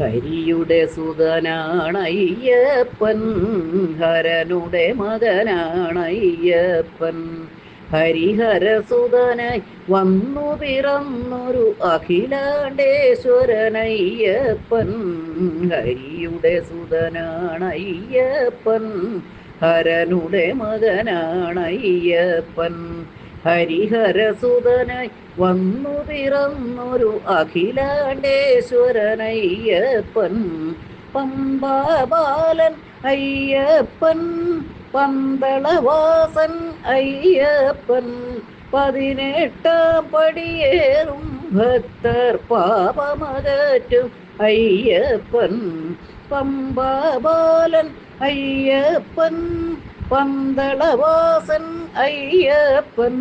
ഹരിയുടെ സുതനാണയ്യപ്പൻ ഹരനുടെ മകനാണയ്യപ്പൻ. ഹരിഹരസുതനായി വന്നു പിറന്നൊരു അഖിലാണ്ടേശ്വരനയ്യപ്പൻ. ഹരിയുടെ സുതനാണയ്യപ്പൻ ഹരനുടെ മകനാണയ്യപ്പൻ. ഹരിഹരസുതനായി വന്നു പിറന്നൊരു അഖിലാണ്ടേശ്വരനയ്യപ്പൻ. പമ്പാബാലൻ അയ്യപ്പൻ പന്തളവാസൻ അയ്യപ്പൻ. പതിനെട്ടാം പടിയേറും ഭക്തർ പാപമകറ്റും അയ്യപ്പൻ. പമ്പാബാലൻ അയ്യപ്പൻ പന്തളവാസൻ അയ്യപ്പൻ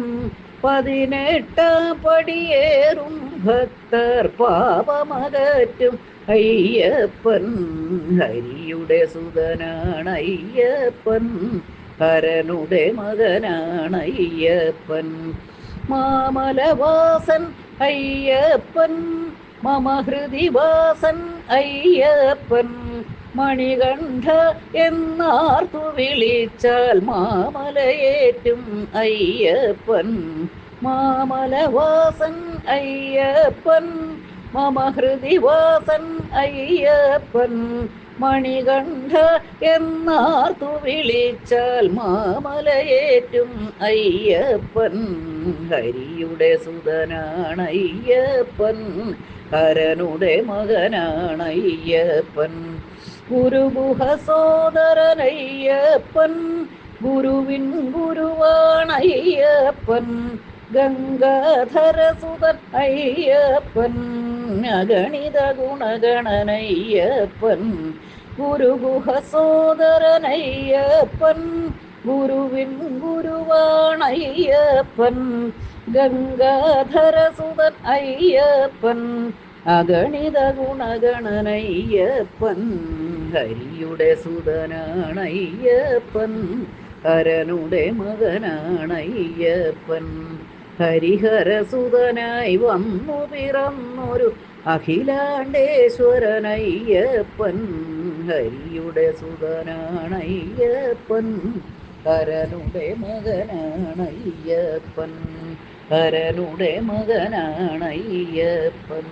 പതിനെട്ടാം പടിയേറും ഭക്തർ പാപമകറ്റും അയ്യപ്പൻ. ഹരിയുടെ സുതനാണ് അയ്യപ്പൻ ഹരനുടെ മകനാണ് അയ്യപ്പൻ. മാമലവാസൻ അയ്യപ്പൻ മമ ഹൃദിവാസൻ അയ്യപ്പൻ. മണികണ്ഠ എന്നാർക്കു വിളിച്ചാൽ മാമലയേറ്റും അയ്യപ്പൻ. മാമലവാസൻ അയ്യപ്പൻ മമ ഹൃദി വാസൻ അയ്യപ്പൻ മണികണ്ഠ എന്നാർത്തു വിളിച്ചാൽ മാമലയേറ്റും അയ്യപ്പൻ. ഹരിയുടെ സുതനാണ് അയ്യപ്പൻ ഹരനുടെ മകനാണ് അയ്യപ്പൻ. ഗുരുഗുഹ സോദരൻ അയ്യപ്പൻ ഗുരുവിൻ ഗുരുവാണയ്യപ്പൻ ഗംഗാധരസുതൻ അയ്യപ്പൻ അഗണിത ഗുണഗണനയ്യപ്പൻ ഗുരുഗുഹ സോദരനയ്യപ്പൻ ഗുരുവിൻ ഗുരുവാണയ്യപ്പൻ ഗംഗാധരസുതൻ അയ്യപ്പൻ അഗണിത ഗുണഗണനയ്യപ്പൻ ഹരിയുടെ സുതനാണയ്യപ്പൻ ഹരനുടെ മകനാണയ്യപ്പൻ. ഹരിഹരസുതനായി വന്നു പിറന്നൊരു അഖിലാണ്ടേശ്വരനയ്യപ്പൻ. ഹരിയുടെ സുതനാണയ്യപ്പൻ ഹരനുടെ മകനാണയ്യപ്പൻ ഹരനുടെ മകനാണയ്യപ്പൻ